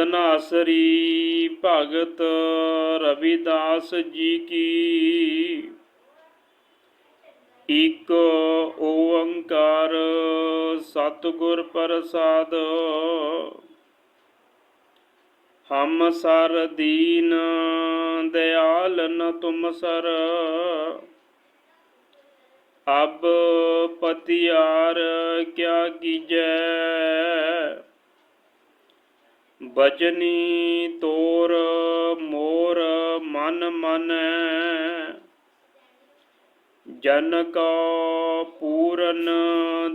ਤਨਾਸਰੀ ਭਗਤ ਰਵਿਦਾਸ ਜੀ ਕੀ। ਇਕ ਓੰਕਾਰ ਸਤਿਗੁਰ ਪ੍ਰਸਾਦ। ਹਮ ਸਰ ਦੀਨ ਦਿਆਲ ਨ ਤੁਮ ਸਰ। ਅਬ ਪਤਿਆਰ ਕਿਆ ਕੀਜੈ। ਬਚਨੀ ਤੋਰ ਮੋਰ ਮਨ ਮਨ ਜਨ ਕੋ ਪੂਰਨ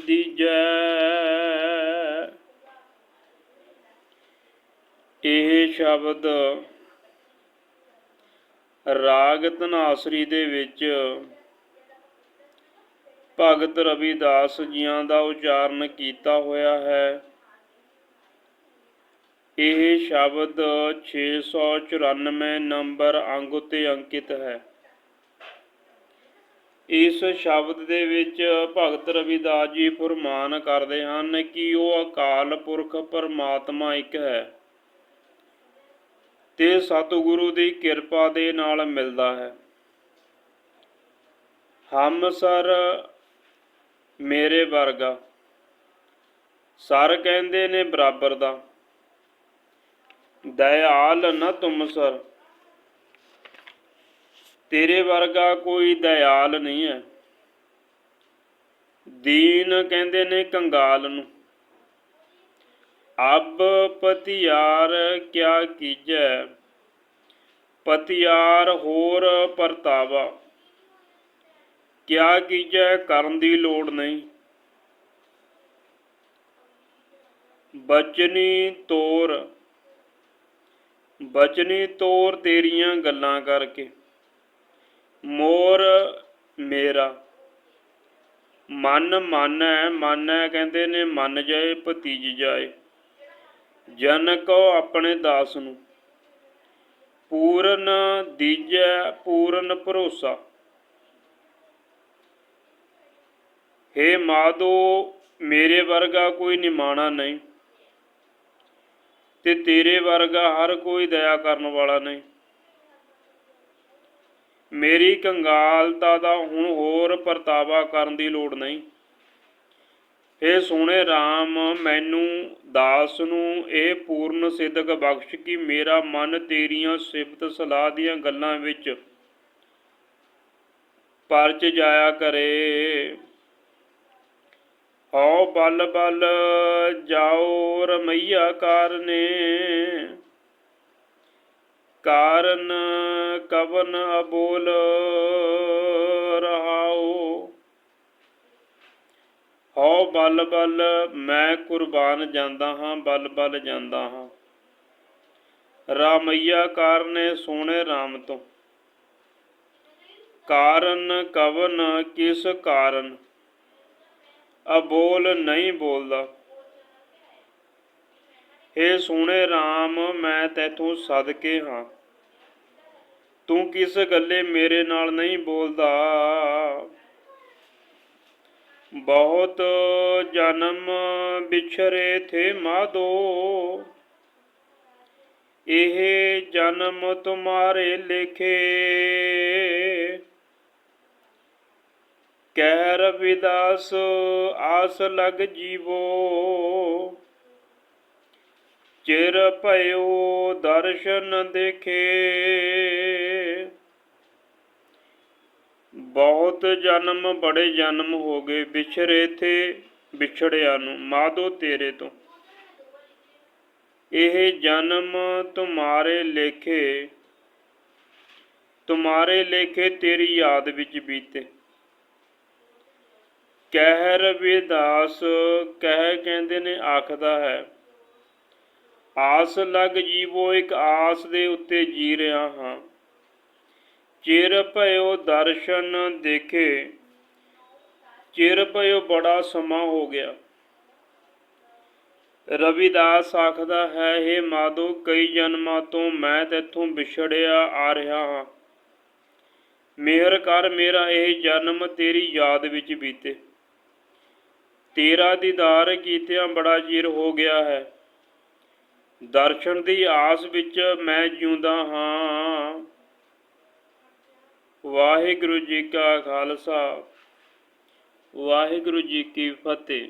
ਦੀਜੈ ਇਹ ਸ਼ਬਦ ਰਾਗ ਧਨਾਸਰੀ ਦੇ ਵਿੱਚ ਭਗਤ ਰਵਿਦਾਸ ਜੀਆਂ ਦਾ ਉਚਾਰਨ ਕੀਤਾ ਹੋਇਆ ਹੈ। ਇਹ ਸ਼ਬਦ 694 ਨੰਬਰ ਅੰਗ ਉਤੇ ਅੰਕਿਤ ਹੈ। ਇਸ ਸ਼ਬਦ ਦੇ ਵਿੱਚ ਭਗਤ ਰਵਿਦਾਸ ਜੀ ਫਰਮਾਨ ਕਰਦੇ ਹਨ ਕਿ ਉਹ ਅਕਾਲ ਪੁਰਖ ਪਰਮਾਤਮਾ ਇੱਕ ਹੈ ਤੇ ਸਤਿਗੁਰੂ ਦੀ ਕਿਰਪਾ ਦੇ ਨਾਲ ਮਿਲਦਾ ਹੈ। ਹਮ ਸਰ ਮੇਰੇ ਵਰਗਾ, ਸਰ ਕਹਿੰਦੇ ਨੇ ਬਰਾਬਰ ਦਾ। ਦਇਆਲ ਨ ਤੁਮ ਸਰ। ਤੇਰੇ ਵਰਗਾ ਕੋਈ ਦਇਆਲ ਨਹੀਂ ਹੈ। ਦੀਨ ਕਹਿੰਦੇ ਨੇ ਕੰਗਾਲ ਨੂੰ। ਅਬ ਪਤਿਆਰ ਕਿਆ ਕੀਜੈ। ਪਤਿਆਰ ਹੋਰ ਪਰਤਾਵਾ। ਕਿਆ ਕੀਜੈ ਕਰਨ ਦੀ ਲੋੜ ਨਹੀਂ। ਬਚਨੀ ਤੋਰ ਬਚਨੀ ਤੋਰ ਤੇਰੀਆਂ ਗੱਲਾਂ ਕਰਕੇ। ਮੋਰ ਮੇਰਾ, ਮਨ ਮਨ ਹੈ ਮਨ ਹੈ ਕਹਿੰਦੇ ਨੇ, ਮੰਨ ਜਾਏ, ਭਤੀਜ ਜਾਏ। ਜਨ ਕੋ ਆਪਣੇ ਦਾਸ ਨੂੰ। ਪੂਰਨ ਦੀਜੈ, ਪੂਰਨ ਭਰੋਸਾ। ਹੇ ਮਾਦੋ, ਮੇਰੇ ਵਰਗਾ ਕੋਈ ਨਿਮਾਣਾ ਨਹੀਂ। ਤੇ ਤੇਰੇ ਵਰਗਾ ਹਰ ਕੋਈ ਦਇਆ ਕਰਨ ਵਾਲਾ ਨਹੀਂ। ਮੇਰੀ ਕੰਗਾਲਤਾ ਦਾ ਹੁਣ ਹੋਰ ਪਰਤਾਵਾ ਕਰਨ ਦੀ ਲੋੜ ਨਹੀਂ। ਇਹ ਸੋਹਣੇ RAM ਮੈਨੂੰ ਦਾਸ ਨੂੰ ਇਹ ਪੂਰਨ ਸਿੱਧਕ ਬਖਸ਼ ਕਿ ਮੇਰਾ ਮਨ ਤੇਰੀਆਂ ਸਿਫਤ ਸਲਾਹ ਦੀਆਂ ਗੱਲਾਂ ਵਿੱਚ ਪਰਚ ਜਾਇਆ ਕਰੇ। ਹਉ ਬਲ ਬਲ ਜਾਓ ਰਮਈਆ ਕਾਰਨੇ। ਕਾਰਨ ਕਵਨ ਅਬੋਲ ਰਹਾਉ ਹਉ ਬਲ ਬਲ, ਮੈਂ ਕੁਰਬਾਨ ਜਾਂਦਾ ਹਾਂ, ਬਲ ਬਲ ਜਾਂਦਾ ਹਾਂ। ਰਾਮਈਆ ਕਾਰਨੇ ਸੋਹਣੇ RAM ਤੋਂ। ਕਾਰਨ ਕਵਨ, ਕਿਸ ਕਾਰਨ? ਅਬੋਲ ਨਹੀਂ ਬੋਲਦਾ। ਏ ਸੋਹਣੇ RAM ਮੈਂ ਤੈਥੋਂ ਸਦਕੇ ਹਾਂ। ਤੂੰ ਕਿਸ ਗੱਲੇ ਮੇਰੇ ਨਾਲ ਨਹੀਂ ਬੋਲਦਾ। ਬਹੁਤ ਜਨਮ ਵਿਛਰੇ ਥੇ ਮਾਦੋ ਇਹ ਜਨਮ ਤੁਮਾਰੇ ਲਿਖੇ। ਕਹਿ ਰਵਿਦਾਸ ਆਸ ਲਗ ਜੀਵੋ। ਚਿਰ ਭਇਓ ਦਰਸ਼ਨ ਦੇਖੇ। ਬਹੁਤ ਜਨਮ, ਬੜੇ ਜਨਮ ਹੋ ਗਏ ਵਿਛਰੇ ਥੇ ਵਿਛੜਿਆ ਨੂੰ ਮਾਦੋ ਤੇਰੇ ਤੋਂ। ਇਹ ਜਨਮ ਤੁਮਾਰੇ ਲੇਖੇ ਤੁਮਾਰੇ ਲੇਖੇ ਤੇਰੀ ਯਾਦ ਵਿੱਚ ਬੀਤੇ। ਕਹਿ ਰਵਿਦਾਸ ਕਹਿ ਕਹਿੰਦੇ ਨੇ, ਆਖਦਾ ਹੈ, ਆਸ ਲਗ ਜੀਵੋ ਇੱਕ ਆਸ ਦੇ ਉੱਤੇ ਜੀ ਰਿਹਾ ਹਾਂ। ਚਿਰ ਭਇਓ ਦਰਸ਼ਨ ਦੇਖੇ, ਚਿਰ ਭਇਓ ਬੜਾ ਸਮਾਂ ਹੋ ਗਿਆ। ਰਵਿਦਾਸ ਆਖਦਾ ਹੈ हे ਮਾਦੋ ਕਈ ਜਨਮਾਂ ਤੋਂ ਮੈਂ ਤੇਥੋਂ ਵਿਛੜਿਆ ਆ ਰਿਹਾ ਹਾਂ। ਮਿਹਰ ਕਰ ਮੇਰਾ ਇਹ ਜਨਮ ਤੇਰੀ ਯਾਦ ਵਿੱਚ ਬੀਤੇ। ਤੇਰਾ ਦੀਦਾਰ ਕੀਤਿਆਂ ਬੜਾ ਚਿਰ ਹੋ ਗਿਆ ਹੈ। ਦਰਸ਼ਨ ਦੀ ਆਸ ਵਿੱਚ ਮੈਂ ਜਿਉਂਦਾ ਹਾਂ। ਵਾਹਿਗੁਰੂ ਜੀ ਕਾ ਖਾਲਸਾ, ਵਾਹਿਗੁਰੂ ਜੀ ਕੀ ਫਤਿਹ।